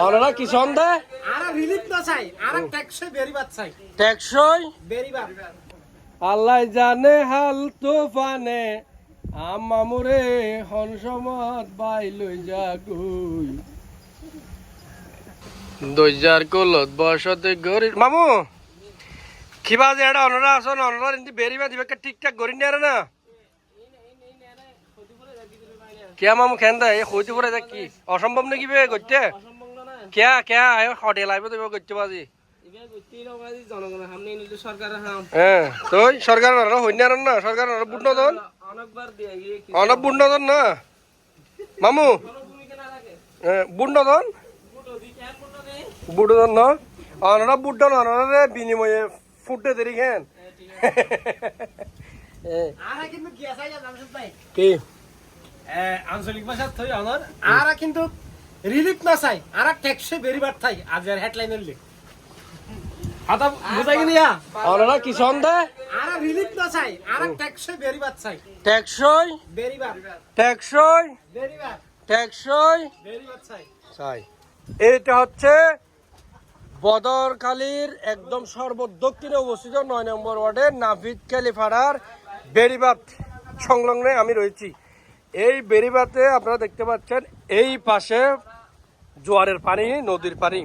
ওনারা কি সন্ধে আর রিলিফ না চাই আর ট্যাক্সে বেরিবাদ চাই। টেকসই? বেরিবাদ। আল্লাহ জানে হাল তোফানে আমামুরে হনসমত বাই লই যা কই দইজার কলত বসতে গরি মামু কিবা যে এটা অনরা আসন অনরা ইন্দি বেরিবা দিবে কে ঠিকঠাক গরি নিয়ারে না? কিয়া মামু খেন দে এই হইতে দেখ কি? অসম্ভব নাকি বে গইতে কিয়া কিয়া আয় হোটেল আইব দেব গইতে বাজি হ্যাঁ সরকার না সরকার নর বুট নদন অনেকবার দিয়ে গিয়ে অনব বুট নদন না মামু ভূমিকা না থাকে হ্যাঁ, বুট নদন ফুটো দি ক্যান ফুটো দি বুট নদন না অনরা বুট অনরা বিনিময়ে ফুটে দেরি খেন আর কিন্তু গিয়াসাই জামশেদ ভাই কি আঞ্চলিক ভাষা থই অনর আর কিন্তু রিলিফ না চাই আর ট্যাক্সে বেরিবাদ থাই আজের হেডলাইনের লি হাতা বুঝাই গিয়া অনরা কি সন্ধে আর রিলিফ না চাই আর ট্যাক্সে বেরিবাদ চাই। টেকসই বেরিবাদ টেকসই বেরিবাদ টেকসই বেরিবাদ চাই। চাই। এটা হচ্ছে বদরখালীর একদম সর্বদক্ষিণে অবস্থিত নয় নম্বর ওয়ার্ডে নাভিদ ক্যালিফাড়ার বেড়িবাত সংলগ্নে আমি রয়েছি। এই বেরিবাতে আপনারা দেখতে পাচ্ছেন এই পাশে জোয়ারের পানি, নদীর পানি।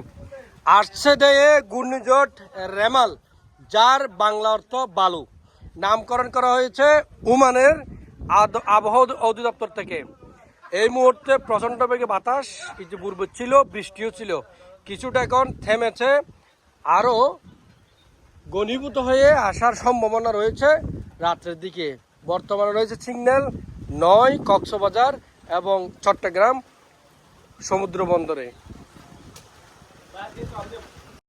আসছে দেয়ে ঘূর্ণিঝড় রেমাল, যার বাংলা অর্থ বালু। নামকরণ করা হয়েছে উমানের আবহাওয়া অধিদপ্তর থেকে। এই মুহূর্তে প্রচণ্ড বেগে বাতাস ইতিপূর্বে ছিল, বৃষ্টিও ছিল। কিছুটা এখন থেমেছে, আরও ঘনীভূত হয়ে আসার সম্ভাবনা রয়েছে রাত্রের দিকে। বর্তমানে রয়েছে সিগন্যাল নয়, কক্সবাজার এবং চট্টগ্রাম। সমুদ্র বন্দরে।